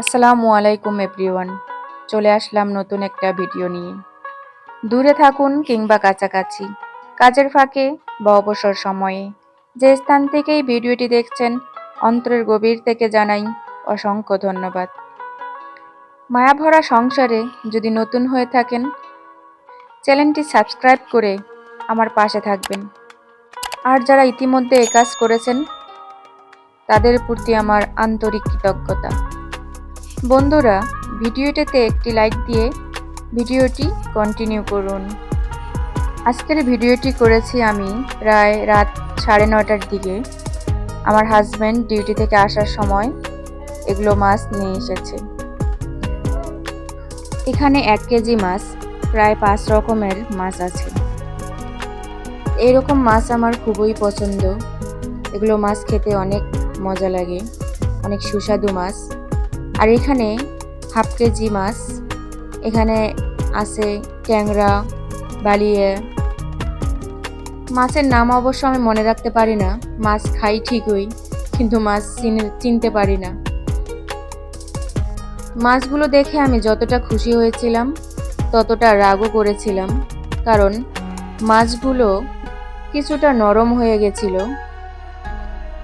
আসসালামু আলাইকুম, এভরিওয়ান। চলে আসলাম নতুন একটা ভিডিও নিয়ে। দূরে থাকুন কিংবা কাছাকাছি। কাজের ফাঁকে বা অবসর সময়ে যে স্থান থেকেই ভিডিওটি দেখছেন, অন্তরের গভীর থেকে জানাই অসংখ্য ধন্যবাদ। মায়াভরা সংসারে যদি নতুন হয়ে থাকেন, চ্যানেলটি সাবস্ক্রাইব করে আমার পাশে থাকবেন। আর যারা ইতিমধ্যে এ কাজ করেছেন, তাদের প্রতি আমার আন্তরিক কৃতজ্ঞতা। বন্ধুরা, ভিডিওটিতে একটি লাইক দিয়ে ভিডিওটি কন্টিনিউ করুন। আজকের ভিডিওটি করেছি আমি প্রায় রাত সাড়ে নটার দিকে। আমার হাজব্যান্ড ডিউটি থেকে আসার সময় এগুলো মাছ নিয়ে এসেছে। এখানে এক কেজি মাছ, প্রায় পাঁচ রকমের মাছ আছে। এইরকম মাছ আমার খুবই পছন্দ। এগুলো মাছ খেতে অনেক মজা লাগে। অনেক সুস্বাদু মাছ। আর এখানে হাফ কেজি মাছ, এখানে আছে ট্যাংরা, বালিয়ে। মাছের নাম অবশ্য আমি মনে রাখতে পারি না। মাছ খাই ঠিকই, কিন্তু মাছ চিনে চিনতে পারি না। মাছগুলো দেখে আমি যতটা খুশি হয়েছিলাম, ততটা রাগও করেছিলাম, কারণ মাছগুলো কিছুটা নরম হয়ে গেছিল।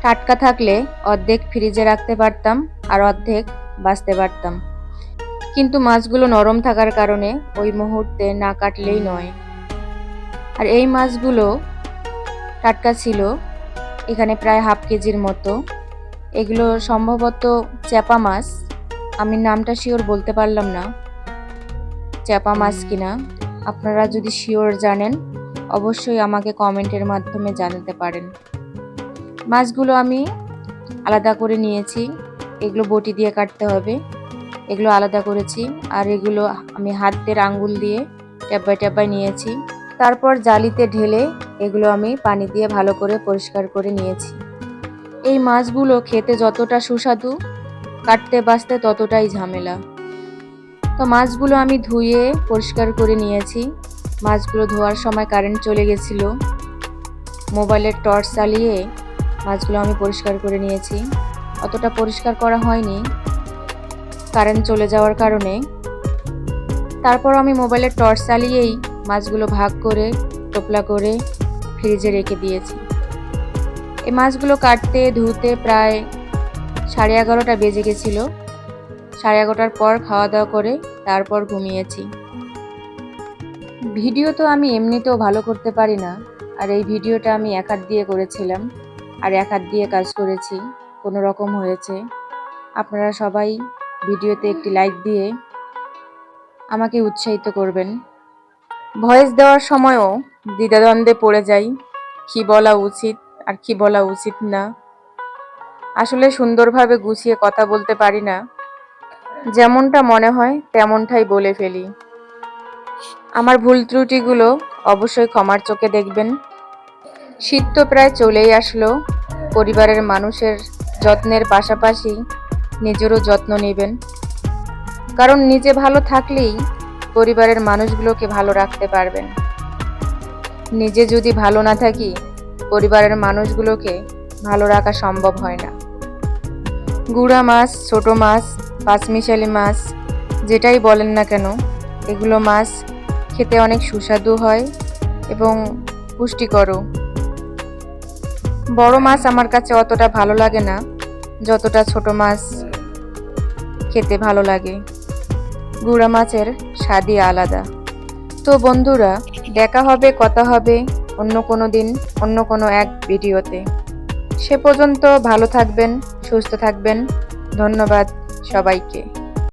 টাটকা থাকলে অর্ধেক ফ্রিজে রাখতে পারতাম, আর অর্ধেক বাঁচতে পারতাম। কিন্তু মাছগুলো নরম থাকার কারণে ওই মুহূর্তে না কাটলেই নয়। আর এই মাছগুলো টাটকা ছিল, এখানে প্রায় হাফ কেজির মতো। এগুলো সম্ভবত চ্যাপা মাছ, আমি নামটা শিওর বলতে পারলাম না। চ্যাপা মাছ কিনা, আপনারা যদি শিওর জানেন, অবশ্যই আমাকে কমেন্টের মাধ্যমে জানাতে পারেন। মাছগুলো আমি আলাদা করে নিয়েছি এগুলো বটি দিয়ে কাটতে হবে। এগুলো আলাদা করেছি আর এগুলো আমি হাতের আঙ্গুল দিয়ে ট্যাব্বাই ট্যাব্বাই নিয়েছি। তারপর জালিতে ঢেলে এগুলো আমি পানি দিয়ে ভালো করে পরিষ্কার করে নিয়েছি। এই মাছগুলো খেতে যতটা সুস্বাদু, কাটতে বাঁচতে ততটাই ঝামেলা। তো মাছগুলো আমি ধুয়ে পরিষ্কার করে নিয়েছি। মাছগুলো ধোয়ার সময় কারেন্ট চলে গেছিল। মোবাইলের টর্চ চালিয়ে মাছগুলো আমি পরিষ্কার করে নিয়েছি। অতটা পরিষ্কার করা হয়নি। কারেন্ট চলে যাওয়ার কারণে। তারপর আমি মোবাইলের টর্চ চালিয়েই মাছগুলো ভাগ করে, টোপলা করে ফ্রিজে রেখে দিয়েছি। এই মাছগুলো কাটতে, ধুতে প্রায় সাড়ে এগারোটা বেজে গেছিল। সাড়ে এগারোটার পর খাওয়া দাওয়া করে তারপর ঘুমিয়েছি। ভিডিও তো আমি এমনিতেও ভালো করতে পারি না। আর এই ভিডিওটা আমি এক হাত দিয়ে করেছিলাম। আর এক হাত দিয়ে কাজ করেছি। কোনো রকম হয়েছে, আপনারা সবাই ভিডিওতে একটি লাইক দিয়ে আমাকে উৎসাহিত করবেন। ভয়েস দেওয়ার সময়ও দ্বিধাদ্বন্দ্বে পড়ে যাই, কি বলা উচিত আর কি বলা উচিত না। আসলে সুন্দরভাবে গুছিয়ে কথা বলতে পারি না, যেমনটা মনে হয় তেমনটাই বলে ফেলি। আমার ভুল ত্রুটিগুলো অবশ্যই ক্ষমার চোখে দেখবেন। শীত তো প্রায় চলেই আসলো, পরিবারের মানুষের যত্নের পাশাপাশি নিজেরও যত্ন নেবেন। কারণ নিজে ভালো থাকলেই পরিবারের মানুষগুলোকে ভালো রাখতে পারবেন। নিজে যদি ভালো না থাকি, পরিবারের মানুষগুলোকে ভালো রাখা সম্ভব হয় না। গুড়া মাছ, ছোট মাছ, পাঁচমিশালি মাছ, যেটাই বলেন না কেন, এগুলো মাছ খেতে অনেক সুস্বাদু হয় এবং পুষ্টিকরও। বড় মাছ আমার কাছে অতটা ভালো লাগে না যতটা ছোট মাছ খেতে ভালো লাগে। গুঁড়া মাছের স্বাদই আলাদা। তো বন্ধুরা, দেখা হবে, কথা হবে অন্য কোনো দিন, অন্য কোনো এক ভিডিওতে। সে পর্যন্ত ভালো থাকবেন, সুস্থ থাকবেন। ধন্যবাদ সবাইকে।